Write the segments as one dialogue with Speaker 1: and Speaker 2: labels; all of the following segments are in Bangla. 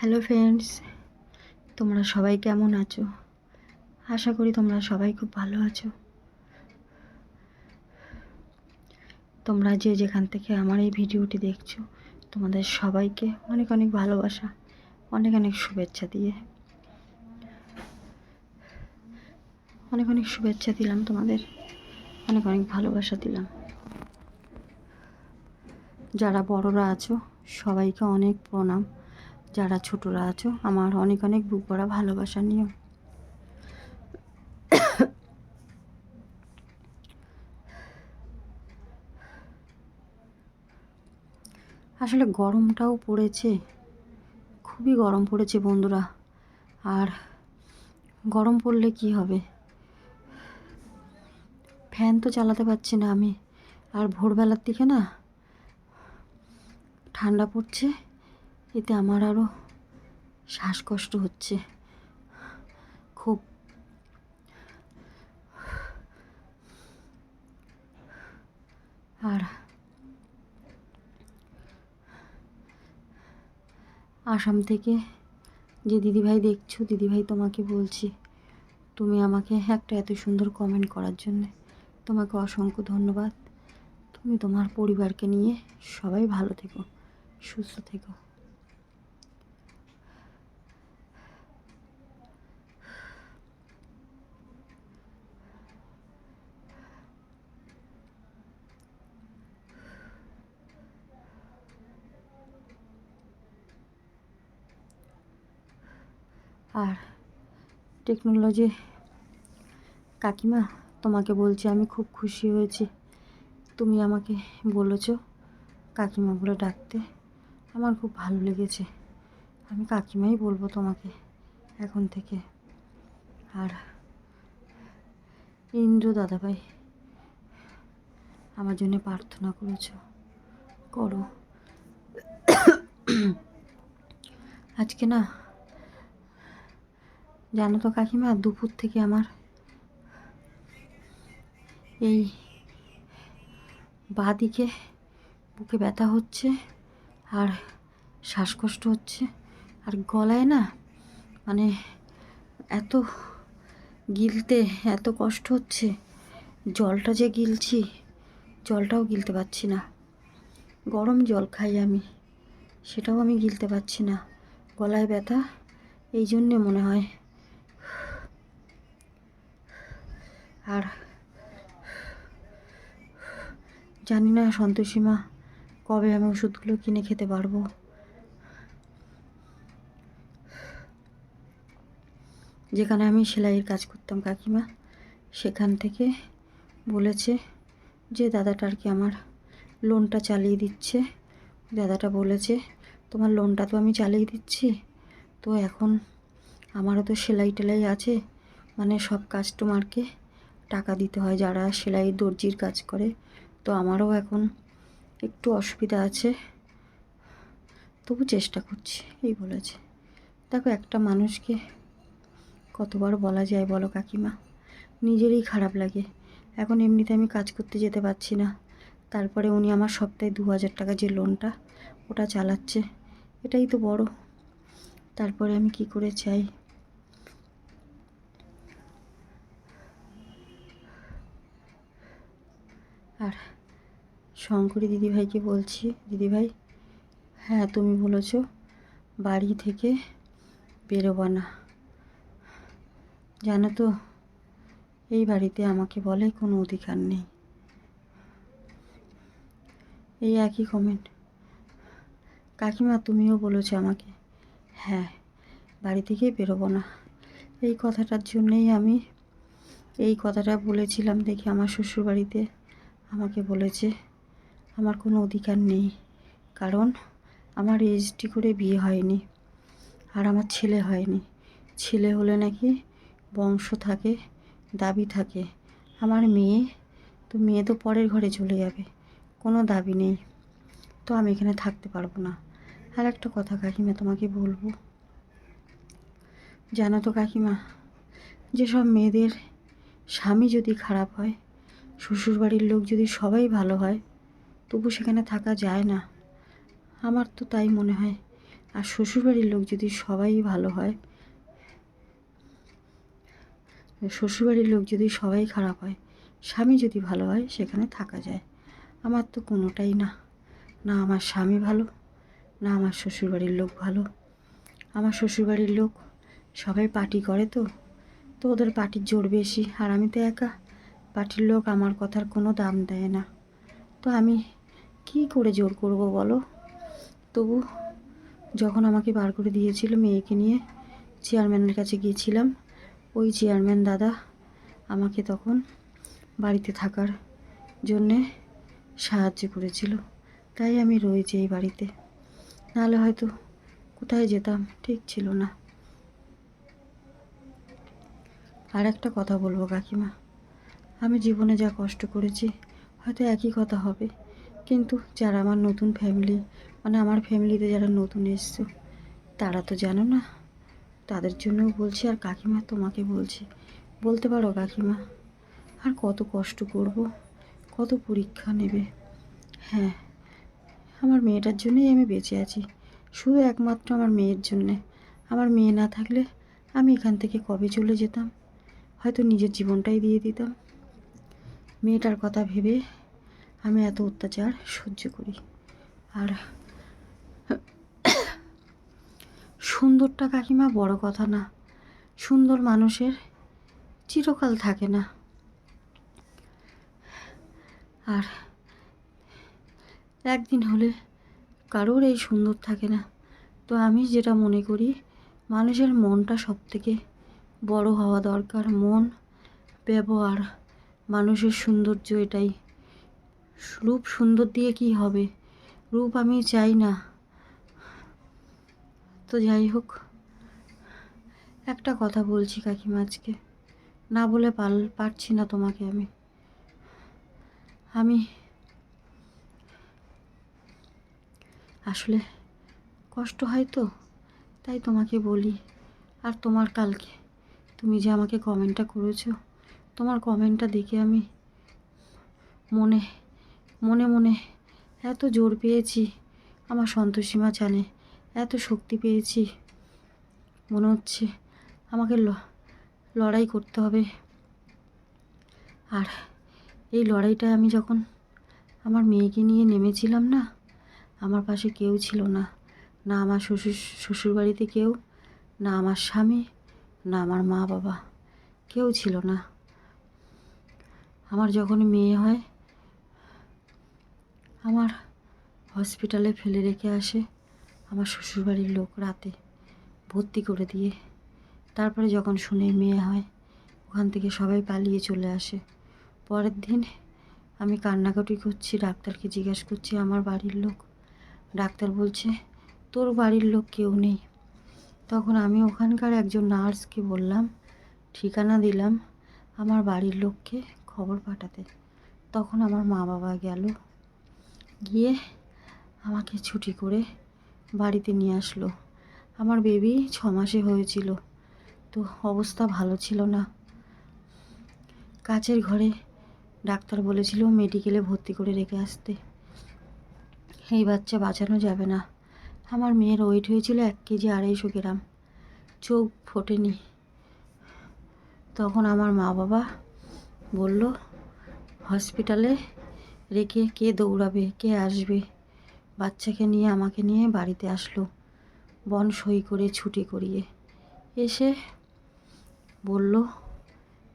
Speaker 1: হ্যালো ফ্রেন্ডস তোমরা সবাই কেমন আছো? আশা করি তোমরা সবাই খুব ভালো আছো। তোমরা যে যেখান থেকে আমার এই ভিডিওটি দেখছ, তোমাদের সবাইকে অনেক অনেক ভালোবাসা, অনেক অনেক শুভেচ্ছা দিয়ে। অনেক অনেক শুভেচ্ছা দিলাম তোমাদের, অনেক অনেক ভালোবাসা দিলাম। যারা বড়রা আছো, সবাইকে অনেক প্রণাম। যারা ছোটরা আছো, আমার অনেক অনেক বুক ভরা ভালোবাসা নিও। আসলে গরমটাও পড়েছে, খুবই গরম পড়েছে বন্ধুরা। আর গরম পড়লে কি হবে? ফ্যান তো চালাতে পারছি না আমি। আর ভোরবেলার দিকে না ঠান্ডা পড়ছে। এতে আমার আরও শ্বাসকষ্ট হচ্ছে। খুব। আর আসাম থেকে যে দিদিভাই দেখছ, দিদিভাই তোমাকে বলছি, তুমি আমাকে একটা এত সুন্দর কমেন্ট করার জন্য তোমাকে অসংখ্য ধন্যবাদ। তুমি তোমার পরিবারকে নিয়ে সবাই ভালো থেকো, সুস্থ থেকো। আর টেকনোলজি কাকিমা, তোমাকে বলছি, আমি খুব খুশি হয়েছি। তুমি আমাকে বলেছ কাকিমা বলে ডাকতে। আমার খুব ভালো লেগেছে। আমি কাকিমাই বলব তোমাকে এখন থেকে। আর ইন্দ্র দাদাভাই, আমার জন্য প্রার্থনা করেছ। করো। আজকে না জানো তো কাকিমা, দুপুর থেকে আমার এই বাঁ দিকে বুকে ব্যথা হচ্ছে আর শ্বাসকষ্ট হচ্ছে। আর গলায় না মানে এত গিলতে, এত কষ্ট হচ্ছে, জলটা যে গিলছি, জলটাও গিলতে পারছি না। গরম জল খাই আমি, সেটাও আমি গিলতে পারছি না। গলায় ব্যথা, এই জন্যে মনে হয় আর জানি না সন্তোষীমা কবে আমি ওষুধগুলো কিনে খেতে পারব। যেখানে আমি সেলাইয়ের কাজ করতাম কাকিমা, সেখান থেকে বলেছে যে, দাদাটা আর কি আমার লোনটা চালিয়ে দিচ্ছে। দাদাটা বলেছে, তোমার লোনটা তো আমি চালিয়ে দিচ্ছি। তো এখন আমারও তো সেলাই টেলাই আছে। মানে সব কাস্টমারকে টাকা দিতে হয় যারা সেলাই দর্জির কাজ করে। তো আমারও এখন একটু অসুবিধা আছে। তবু চেষ্টা করছি, এই বলেছে। দেখো, একটা মানুষকে কতবার বলা যায় বলো কাকিমা? নিজেরই খারাপ লাগে। এখন এমনিতে আমি কাজ করতে যেতে পারছি না। তারপরে উনি আমার সপ্তাহে দু হাজার টাকা যে লোনটা, ওটা চালাচ্ছে, এটাই তো বড়। তারপরে আমি কি করে চাই? আর শঙ্করী দিদিভাইকে বলছি, দিদিভাই হ্যাঁ তুমি বলেছ, বাড়ি থেকে বেরোবা না। জানো তো, এই বাড়িতে আমাকে বলে কোনো অধিকার নেই। এই একই কমেন্ট কাকিমা, তুমিও বলেছ আমাকে হ্যাঁ বাড়ি থেকেই বেরোবো না। এই কথাটার জন্যেই আমি এই কথাটা বলেছিলাম দেখি আমার শ্বশুরবাড়িতে আমাকে বলেছে, আমার কোনো অধিকার নেই, কারণ আমার রেজিস্ট্রি করে বিয়ে হয়নি আর আমার ছেলে হয়নি। ছেলে হলে নাকি বংশ থাকে, দাবি থাকে। আমার মেয়ে, তো মেয়ে তো পরের ঘরে চলে যাবে, কোনো দাবি নেই। তো আমি এখানে থাকতে পারব না। আর একটা কথা কাকিমা, তোমাকে বলব। জানো তো কাকিমা, যেসব মেয়েদের স্বামী যদি খারাপ হয় শ্বশুরবাড়ির লোক যদি সবাই ভালো হয়, তবু সেখানে থাকা যায় না। আমার তো তাই মনে হয়। আর শ্বশুরবাড়ির লোক যদি সবাই ভালো হয়, শ্বশুরবাড়ির লোক যদি সবাই খারাপ হয়, স্বামী যদি ভালো হয়, সেখানে থাকা যায়। আমার তো কোনোটাই না। না আমার স্বামী ভালো, না আমার শ্বশুরবাড়ির লোক ভালো। আমার শ্বশুরবাড়ির লোক সবাই পার্টি করে তো তো ওদের পার্টির জোর বেশি, আর আমি তো একা। পার্টির লোক আমার কথার কোনো দাম দেয় না। তো আমি কি করে জোর করব বলো? তবু যখন আমাকে বার করে দিয়েছিল মেয়েকে নিয়ে চেয়ারম্যানের কাছে গিয়েছিলাম, ওই চেয়ারম্যান দাদা আমাকে তখন বাড়িতে থাকার জন্যে সাহায্য করেছিল। তাই আমি রয়েছি এই বাড়িতে। নাহলে হয়তো কোথায় যেতাম, ঠিক ছিল না। আর একটা কথা বলব কাকিমা। আমি জীবনে যা কষ্ট করেছি, হয়তো একই কথা হবে। কিন্তু যারা আমার নতুন ফ্যামিলি মানে আমার ফ্যামিলিতে যারা নতুন এসছো, তারা তো জানো না, তাদের জন্যও বলছি আর কাকিমা তোমাকে বলছি, বলতে পারো কাকিমা, আর কত কষ্ট করব, কত পরীক্ষা নেবে। হ্যাঁ আমার মেয়েটার জন্যই আমি বেঁচে আছি, শুধু একমাত্র আমার মেয়ের জন্যে। আমার মেয়ে না থাকলে আমি এখান থেকে কবে চলে যেতাম? হয়তো নিজের জীবনটাই দিয়ে দিতাম। মেয়েটার কথা ভেবে আমি এত অত্যাচার সহ্য করি। আর সুন্দরটা কাকিমা বড় কথা না, সুন্দর মানুষের চিরকাল থাকে না। আর একদিন হলে কারোর এই সুন্দর থাকে না। তো আমি যেটা মনে করি, মানুষের মনটা সব থেকে বড় হওয়া দরকার, মন, ব্যবহার। মানুষের সৌন্দর্য এটাই। রূপ সুন্দর দিয়ে কি হবে? রূপ আমি চাই না। তো যাই হোক, একটা কথা বলছি কাকিমা আজকে। না বলে পাল, পারছি না তোমাকে আমি। আমি আসলে কষ্ট হয় তো, তাই তোমাকে বলি। আর তোমার কালকে, তুমি যে আমাকে কমেন্টটা করেছ তোমার কমেন্টটা দেখে আমি মনে মনে মনে এত জোর পেয়েছি আমার সন্তোষীমা জানে, এত শক্তি পেয়েছি। মনে হচ্ছে আমাকে লড়াই করতে হবে। আর এই লড়াইটা আমি যখন আমার মেয়েকে নিয়ে নেমেছিলাম না, আমার পাশে কেউ ছিল না। না আমার শ্বশুর, শ্বশুরবাড়িতে কেউ, না আমার স্বামী, না আমার মা বাবা কেউ ছিল না। আমার যখন মেয়ে হয়, আমার হসপিটালে ফেলে রেখে আসে আমার শ্বশুরবাড়ির লোক রাতে ভর্তি করে দিয়ে। তারপরে যখন শুনে মেয়ে হয়, ওখান থেকে সবাই পালিয়ে চলে আসে। পরের দিন আমি কান্নাকাটি করছি, ডাক্তারকে জিজ্ঞাসা করছি, আমার বাড়ির লোক? ডাক্তার বলছে, তোর বাড়ির লোক কেউ নেই। তখন আমি ওখানকার একজন নার্সকে বললাম, ঠিকানা দিলাম আমার বাড়ির লোককে খবর পাঠাতে। তখন আমার মা বাবা গেল। গিয়ে আমাকে ছুটি করে বাড়িতে নিয়ে আসলো। আমার বেবি ছ মাসে হয়েছিল। তো অবস্থা ভালো ছিল না। কাছের ঘরে ডাক্তার বলেছিল মেডিকেলে ভর্তি করে রেখে আসতে। এই বাচ্চা বাঁচানো যাবে না। আমার মেয়ের ওয়েট হয়েছিল এক কেজি আড়াইশো গ্রাম। চোখ ফোটেনি। তখন আমার মা বাবা বলল, হসপিটালে রেখে কে দৌড়াবে, কে আসবে? বাচ্চাকে নিয়ে, আমাকে নিয়ে বাড়িতে আসলো বন সই করে ছুটি করিয়ে। এসে বলল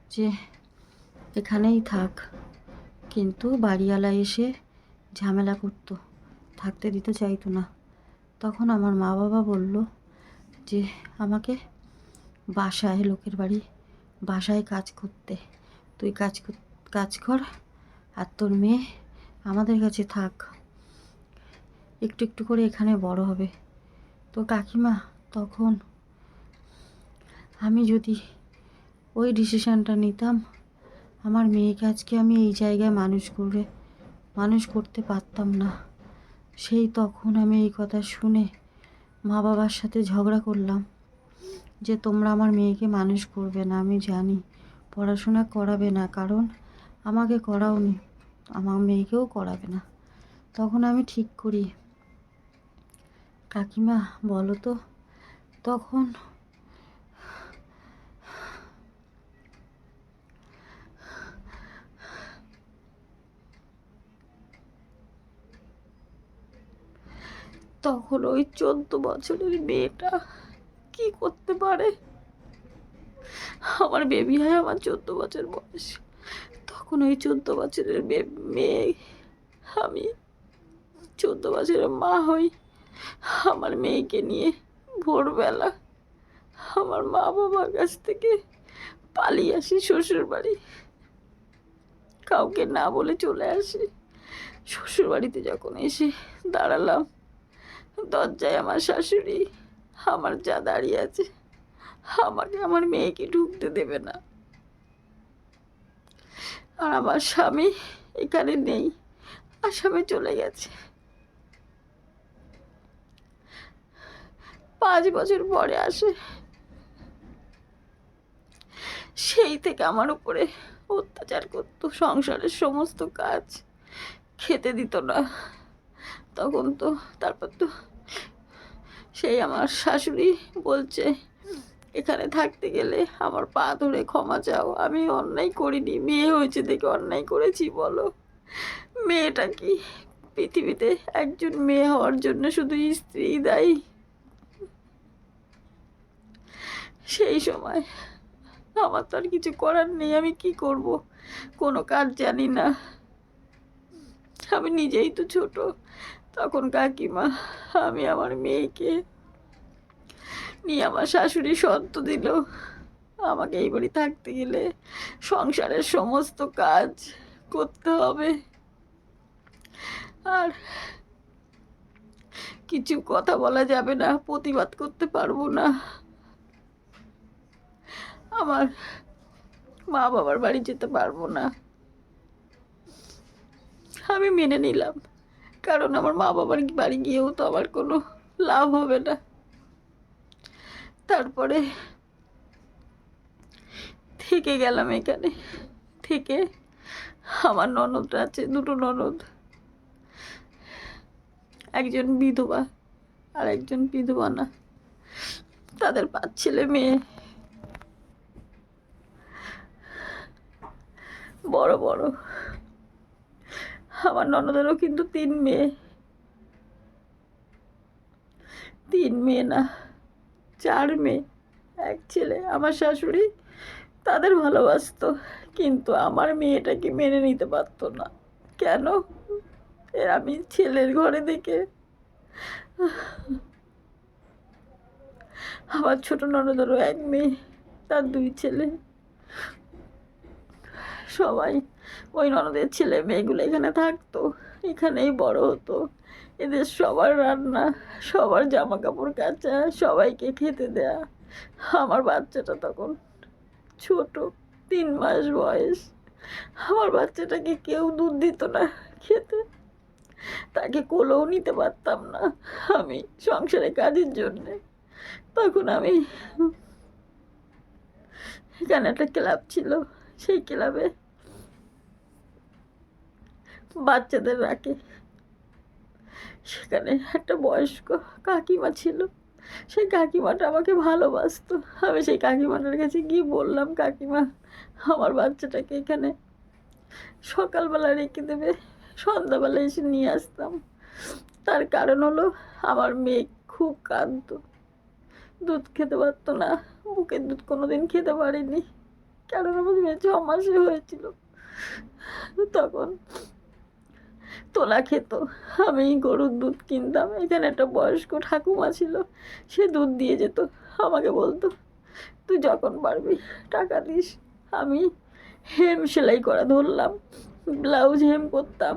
Speaker 1: যে, এখানেই থাক। কিন্তু বাড়িওয়ালা এসে ঝামেলা করতো, থাকতে দিতে চাইতো না। তখন আমার মা বাবা বলল যে, আমাকে বাসায়, লোকের বাড়ি, বাসায় কাজ করতে। তুই কাজ কাজ কর আর তোর মেয়ে আমাদের কাছে থাক। একটু একটু করে এখানে বড় হবে। তো কাকিমা তখন আমি যদি ওই ডিসিশানটা নিতাম, আমার মেয়েকে আজকে আমি এই জায়গায় মানুষ করে, মানুষ করতে পারতাম না। সেই তখন আমি এই কথা শুনে মা বাবার সাথে ঝগড়া করলাম যে তোমরা আমার মেয়েকে মানুষ করবে না, আমি জানি। পড়াশোনা করাবে না, কারণ আমাকে করাওনি, আমার মেয়েকেও করাবে না। তখন আমি ঠিক করি।
Speaker 2: কাকিমা, বলো তো, তখন তখন ওই চোদ্দ বছরের মেয়েটা কি করতে পারে? আমার বেবি হয় আমার চোদ্দ বছর বয়স। তখন ওই চোদ্দ বছরের মেয়ে আমি চোদ্দ বছরের মা হই। আমার মেয়েকে নিয়ে ভোরবেলা আমার মা বাবার কাছ থেকে পালিয়ে আসি শ্বশুর বাড়ি কাউকে না বলে চলে আসি। শ্বশুর বাড়িতে যখন এসে দাঁড়ালাম, দরজায় আমার শাশুড়ি আমার যা দাঁড়িয়ে আছে আমাকে আমার মেয়েকে ঢুকতে দেবে না। আর আমার স্বামী এখানে নেই, আসামে চলে গেছে। পাঁচ বছর পরে আসে। সেই থেকে আমার উপরে অত্যাচার করতো, সংসারের সমস্ত কাজ খেতে দিত না। তখন তো, তারপর তো সেই আমার শাশুড়ি বলছে এখানে থাকতে গেলে আমার পা ধরে ক্ষমা চাও। আমি অন্যায় করিনি। মেয়ে হয়েছে দেখে অন্যায় করেছি, বলো। মেয়েটা কি? পৃথিবীতে একজন মেয়ে হওয়ার জন্য শুধু স্ত্রী দায়ী? সেই সময় আমার তো আর কিছু করার নেই। আমি কি করব? কোনো কাজ জানি না। আমি নিজেই তো ছোট। তখন কাকিমা, আমি আমার মেয়েকে নিয়ে আমার শাশুড়ি সত্য দিল। আমাকে এই বাড়ি থাকতে গেলে সংসারের সমস্ত কাজ করতে হবে। আর কিছু কথা বলা যাবে না, প্রতিবাদ করতে পারব না। আমার মা বাবার বাড়ি যেতে পারব না। আমি মেনে নিলাম, কারণ আমার মা বাবার বাড়ি গিয়েও তো আমার কোনো লাভ হবে না। তারপরে থেকে গেলাম এখানে। থেকে আমার ননদ আছে, দুটো ননদ। একজন বিধবা আর একজন বিধবা না। তাদের পাঁচ ছেলে মেয়ে। বড় বড়। আমার ননদেরও কিন্তু তিন মেয়ে। তিন মেয়ে না। চার মেয়ে, এক ছেলে, আমার শাশুড়ি। তাদের ভালোবাসতো, কিন্তু আমার মেয়েটাকে মেনে নিতে পারতো না। কেন? এর আমি ছেলের ঘরে দেখে। আমার ছোট ননদেরও এক মেয়ে, তার দুই ছেলে। সবাই ওই ননদের ছেলে মেয়েগুলো এখানে থাকতো, এখানেই বড় হতো। এদের সবার রান্না, সবার জামা কাপড় কাচা, সবাইকে খেতে দেয়া। আমার বাচ্চাটা তখন ছোট, তিন মাস বয়স। আমার বাচ্চাটাকে কেউ দুধ দিত না খেতে। তাকে কোলেও নিতে পারতাম না আমি সংসারে কাজের জন্যে। তখন আমি এখানে একটা ক্লাব ছিল, সেই ক্লাবে বাচ্চাদের রাখে। সেখানে একটা বয়স্ক কাকিমা ছিল। সেই কাকিমাটা আমাকে ভালোবাসতো। আমি সেই কাকিমাটার কাছে গিয়ে বললাম, কাকিমা, আমার বাচ্চাটাকে এখানে সকালবেলা রেখে দেবে, সন্ধ্যাবেলা এসে নিয়ে আসতাম। তার কারণ হলো আমার মেয়ে খুব কাঁদত দুধ খেতে পারতো না, বুকের দুধ কোনো দিন খেতে পারিনি। কারণ আমার মেয়ে ছ মাসে হয়েছিল। তখন তোলা খেত। আমি গরুর দুধ কিনতাম, এখানে একটা বয়স্ক ঠাকুমা ছিল, সে দুধ দিয়ে যেত, আমাকে বলতো, তুই যখন পারবি টাকা দিস, আমি হেম সেলাই করা ধরলাম, ব্লাউজ হেম করতাম,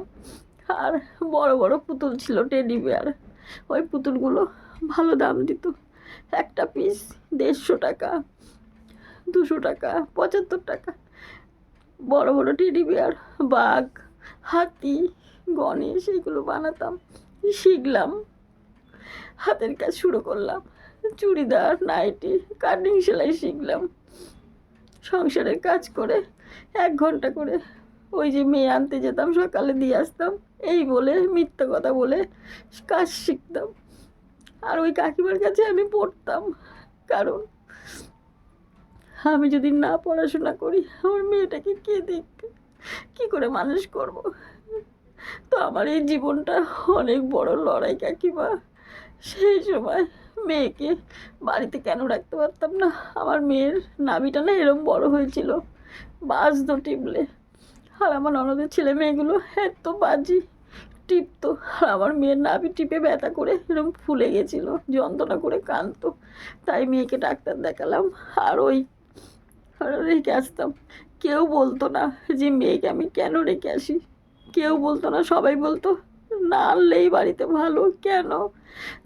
Speaker 2: আর বড় বড় পুতুল ছিল টেডি বিয়ার, ওই পুতুলগুলো ভালো দাম দিত, একটা পিস দেড়শো টাকা, দুশো টাকা, পঁচাত্তর টাকা, বড় বড় টেডি বিয়ার, বাঘ, হাতি গণেশ এগুলো বানাতাম, শিখলাম, হাতের কাজ শুরু করলাম, চুড়িদার, নাইটি, কাটিং সেলাই শিখলাম, সংসারের কাজ করে এক ঘণ্টা করে ওই যে মেয়ে আনতে যেতাম, সকালে দিয়ে আসতাম, এই বলে, মিথ্যে কথা বলে কাজ শিখতাম। আর ওই কাকিমার কাছে আমি পড়তাম, কারণ আমি যদি না পড়াশোনা করি, আমার মেয়েটাকে কে দেখবে? কী করে মানুষ করব? তো আমার এই জীবনটা অনেক বড় লড়াই, কাকিমা। সেই সময় মেয়েকে বাড়িতে কেন রাখতে পারতাম না? আমার মেয়ের নাভিটা না এরম বড় হয়েছিল, বাজ তো টিপলে। আর আমার ননদের ছেলে মেয়েগুলো এত বাজি, টিপতো। আর আমার মেয়ের নাভি টিপে ব্যথা করে এরকম ফুলে গেছিল, যন্ত্রণা করে কাঁদতো। তাই মেয়েকে ডাক্তার দেখালাম আর ওই রেখে আসতাম। কেউ বলতো না যে মেয়েকে আমি কেন রেখে আসি। কেউ বলতো না, সবাই বলতো, না আনলেই বাড়িতে ভালো, কেন?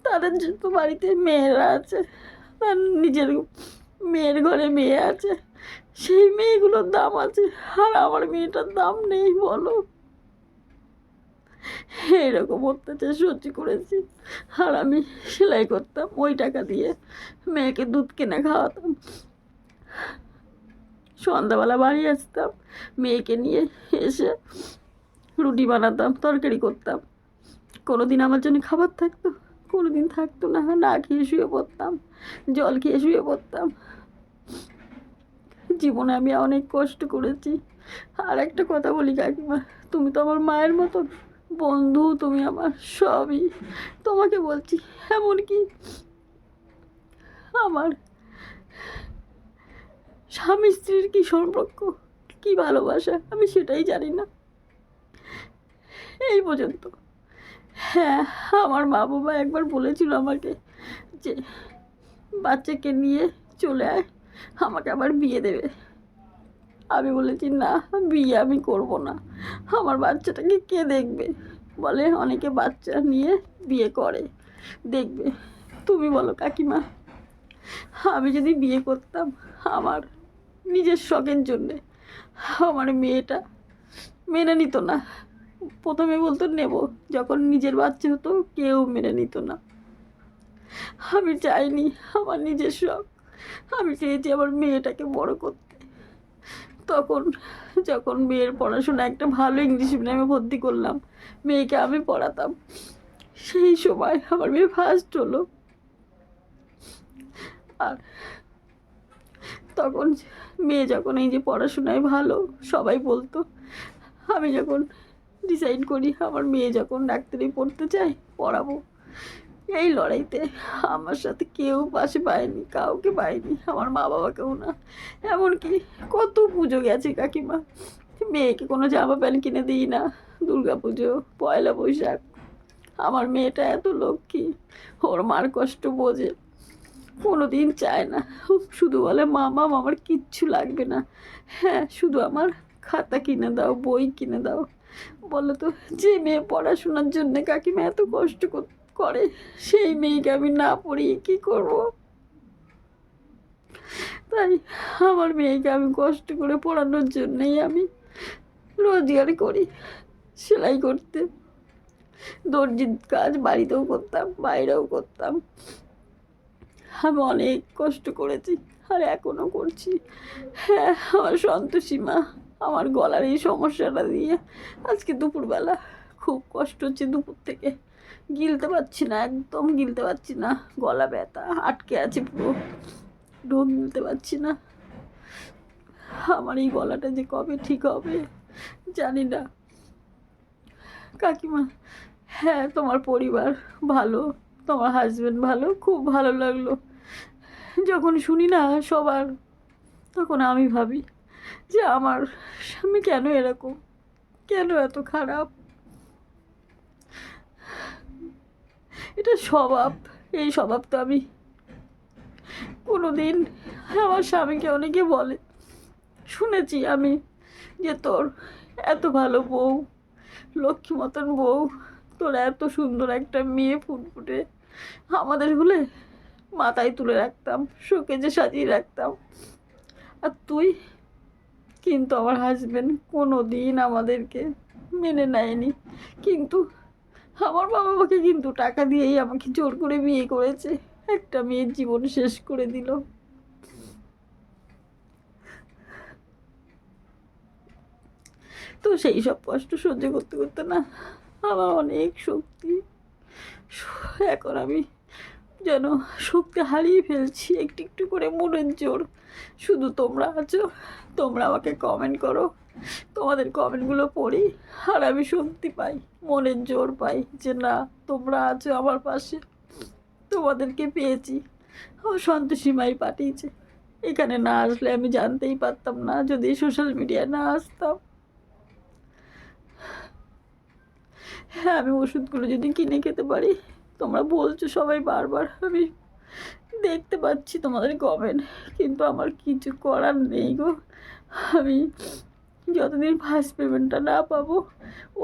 Speaker 2: তাদের তো বাড়িতে মেয়েরা আছে তার নিজের মেয়ের ঘরে মেয়ে আছে, সেই মেয়েগুলোর দাম আছে, আর আমার মেয়েটার দাম নেই, বলো। এরকম অত্যাচার সহ্য করেছি, আর আমি সেলাই করতাম ওই টাকা দিয়ে, মেয়েকে দুধ কিনে খাওয়াতাম। সন্ধ্যাবেলা বাড়ি আসতাম, মেয়েকে নিয়ে এসে রুটি বানাতাম, তরকারি করতাম। কোনো দিন আমার জন্য খাবার থাকতো কোনো দিন থাকতো না না খেয়ে শুয়ে পড়তাম, জল খেয়ে শুয়ে পড়তাম। জীবনে আমি অনেক কষ্ট করেছি। আর একটা কথা বলি কাকিমা, তুমি তো আমার মায়ের মতন, বন্ধু তুমি আমার সবই। তোমাকে বলছি, এমনকি আমার স্বামী স্ত্রীর কী সম্পর্ক, কী ভালোবাসা, আমি সেটাই জানি না। এই পর্যন্ত। হ্যাঁ আমার মা বাবা একবার বলেছিল আমাকে যে, বাচ্চাকে নিয়ে চলে আয়, আমাকে আবার বিয়ে দেবে। আমি বলেছি, না, বিয়ে আমি করব না। আমার বাচ্চাটাকে কে দেখবে? বলে, অনেকে বাচ্চা নিয়ে বিয়ে করে। দেখবে। তুমি বলো, কাকিমা, আমি যদি বিয়ে করতাম আমার নিজের শখের জন্যে, আমার মেয়েটা মেনে নিত না। প্রথমে বলতো, নেব। যখন নিজের বাচ্চা হতো, কেউ মেনে নিত না। আমি চাইনি, আমার নিজের শখ। আমি চেয়েছি আমার মেয়েটাকে বড় করতে। তখন যখন মেয়ের পড়াশোনা একটা ভালো ইংলিশ মিডিয়ামে ভর্তি করলাম, মেয়েকে আমি পড়াতাম। সেই সময় আমার মেয়ে ফার্স্ট হলো। আর তখন মেয়ে যখন এই যে পড়াশোনায় ভালো, সবাই বলতো, আমি যখন ডিসাইড করি, আমার মেয়ে যখন ডাক্তারি পড়তে চায়, পড়াবো। এই লড়াইতে আমার সাথে কেউ পাশে পায়নি, কাউকে পায়নি, আমার মা বাবাকেও না। এমনকি কত পুজো গেছে কাকিমা। মেয়েকে কোনো জামা প্যান্ট কিনে দিই না, দুর্গা পুজো, পয়লা বৈশাখ। আমার মেয়েটা এত লক্ষ্মী, ওর মার কষ্ট বোঝে। কোনো দিন চায় না, শুধু বলে মামা আমার কিচ্ছু লাগবে না। হ্যাঁ শুধু আমার খাতা কিনে দাও, বই কিনে দাও। বলো তো যে মেয়ে পড়াশোনার জন্য কাকিমা এত কষ্ট করে সেই মেয়েকে আমি না পড়িয়ে কি করব? তাই আমার মেয়েকে আমি কষ্ট করে পড়ানোর জন্যই আমি রোজগার করি সেলাই করতে। দর্জির কাজ বাড়িতেও করতাম, বাইরেও করতাম। আমি অনেক কষ্ট করেছি আর এখনও করছি। হ্যাঁ আমার সন্তোষী মা। আমার গলার এই সমস্যাটা দিয়ে আজকে দুপুরবেলা খুব কষ্ট হচ্ছে দুপুর থেকে। গিলতে পারছি না, একদম গিলতে পারছি না। গলা ব্যথা, আটকে আছে পুরো। ঢোক গিলতে পারছি না। আমার এই গলাটা যে কবে ঠিক হবে জানি না। কাকিমা হ্যাঁ তোমার পরিবার ভালো, তোমার হাজব্যান্ড ভালো, খুব ভালো লাগল। যখন শুনি না সবার, তখন আমি ভাবি যে আমার স্বামী কেন এরকম? কেন এত খারাপ? এটা স্বভাব। এই স্বভাব তো আমি দিন আমার স্বামীকে অনেকে বলে। শুনেছি আমি যে তোর এত ভালো বউ, লক্ষ্মী মতন বউ, তোর এত সুন্দর একটা মেয়ে ফুটফুটে। আমাদের হলে মাথায় তুলে রাখতাম, শোকেজে সাজিয়ে রাখতাম। আর তুই কিন্তু আমার হাজবেন্ড কোনো দিন আমাদেরকে মেনে নেয়নি। কিন্তু আমার বাবা মাকে কিন্তু টাকা দিয়েই আমাকে জোর করে বিয়ে করেছে। একটা মেয়ের জীবন শেষ করে দিল। তো সেই সব কষ্ট সহ্য করতে করতে না আমার অনেক শক্তি। এখন আমি যেন শক্তি হারিয়ে ফেলছি, একটু একটু করে মনের জোর। শুধু তোমরা আছো, তোমরা আমাকে কমেন্ট করো। তোমাদের কমেন্টগুলো পড়ি, আর আমি শক্তি পাই, মনের জোর পাই যে না, তোমরা আছো আমার পাশে। তোমাদেরকে পেয়েছি, আমার সন্তোষী মাই পাঠিয়েছে। এখানে না আসলে আমি জানতেই পারতাম না যদি সোশ্যাল মিডিয়ায় না আসতাম। হ্যাঁ আমি ওষুধগুলো যদি কিনে খেতে পারি তোমরা বলছো সবাই বারবার, আমি দেখতে পাচ্ছি তোমাদের কমেন্ট কিন্তু আমার কিছু করার নেই গো। আমি যতদিন ফার্স্ট পেমেন্টটা না পাবো,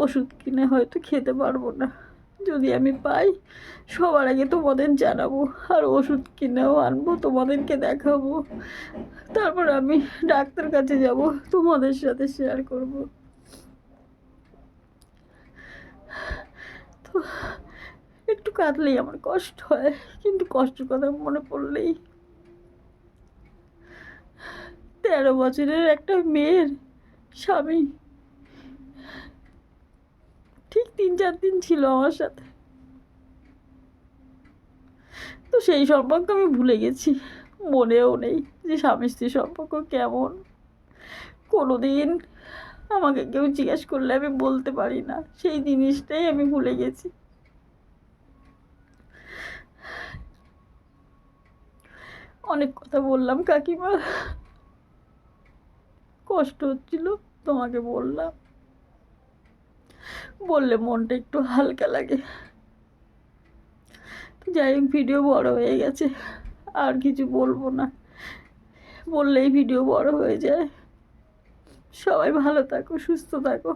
Speaker 2: ওষুধ কিনে হয়তো খেতে পারব না। যদি আমি পাই, সবার আগে তোমাদের জানাব, আর ওষুধ কিনেও আনব, তোমাদেরকে দেখাবো। তারপর আমি ডাক্তার কাছে যাব, তোমাদের সাথে শেয়ার করব। তো একটু কাঁদলেই আমার কষ্ট হয়, কিন্তু কষ্টের কথা মনে পড়লেই। তেরো বছরের একটা মেয়ের স্বামী। ঠিক তিন চার দিন ছিল আমার সাথে। তো সেই সম্পর্ক আমি ভুলে গেছি, মনেও নেই যে স্বামী স্ত্রী সম্পর্ক কেমন। কোনো দিন আমাকে কেউ জিজ্ঞেস করলে আমি বলতে পারি না, সেই জিনিসটাই আমি ভুলে গেছি। অনেক কথা বললাম, কাকিমা। কষ্ট হচ্ছিল, তোমাকে বললাম। বললে মনটা একটু হালকা লাগে। যাই হোক ভিডিও বড় হয়ে গেছে, আর কিছু বলব না। বললেই ভিডিও বড় হয়ে যায়। সবাই ভালো থাকো, সুস্থ থাকো,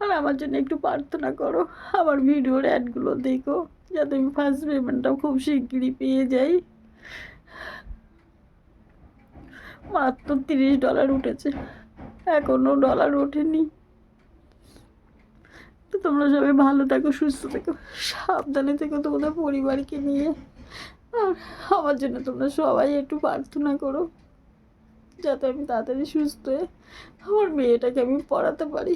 Speaker 2: আর আমার জন্য একটু প্রার্থনা করো। আমার ভিডিওর অ্যাডগুলো দেখো, যাতে আমি ফার্স্ট পেমেন্টটা খুব শিগগিরই পেয়ে যাই। মাত্র তিরিশ ডলার উঠেছে। এখনও ডলার ওঠেনি। তো তোমরা সবাই ভালো থাকো, সুস্থ থেকো, সাবধানে থেকো তোমাদের পরিবারকে নিয়ে। আর আমার জন্য তোমরা সবাই একটু প্রার্থনা করো, যাতে আমি তাড়াতাড়ি সুস্থ হয়ে আমার মেয়েটাকে আমি পড়াতে পারি।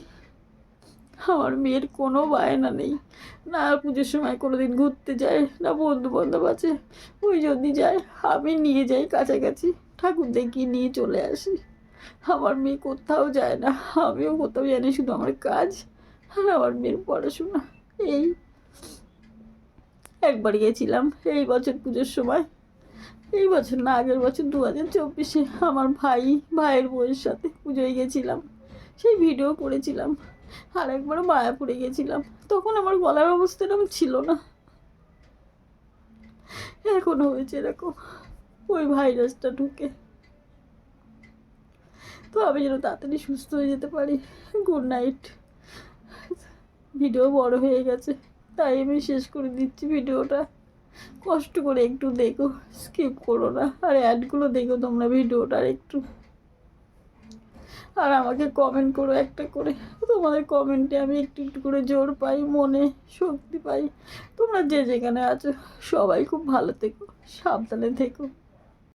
Speaker 2: আমার মেয়ের কোনো বায়না নেই। না পুজোর সময় কোনো দিন ঘুরতে যায়, না বন্ধু বান্ধব আছে। ওই যদি যায়। আমি নিয়ে যাই কাছাকাছি। ঠাকুর দেখিয়ে নিয়ে চলে আসি। আমার মেয়ে কোথাও যায় না। আমিও কোথাও জানি শুধু আমার কাজ আর আমার মেয়ের পড়াশোনা। এই একবার গেছিলাম এই বছর পুজোর সময়। এই বছর না, আগের বছর দু হাজার চব্বিশে আমার ভাই, ভাইয়ের বউয়ের সাথে পুজোয় গেছিলাম। সেই ভিডিও করেছিলাম। আর একবার মায়াপুরে গেছিলাম। তখন আমার গলার অবস্থা এরকম ছিল না। এখন হয়েছে এরকম। ওই ভাইরাসটা ঢুকে। তো আমি যেন তাড়াতাড়ি সুস্থ হয়ে যেতে পারি। গুড নাইট ভিডিও বড় হয়ে গেছে, তাই আমি শেষ করে দিচ্ছি ভিডিওটা। কষ্ট করে একটু দেখো স্কিপ করো না। আর অ্যাডগুলো দেখো তোমরা ভিডিওটার একটু। আর আমাকে কমেন্ট করো একটা করে। তোমাদের কমেন্টে আমি একটু একটু করে জোর পাই, মনে শক্তি পাই। তোমরা যে যেখানে আছো, সবাই খুব ভালো থেকো, সাবধানে থেকো।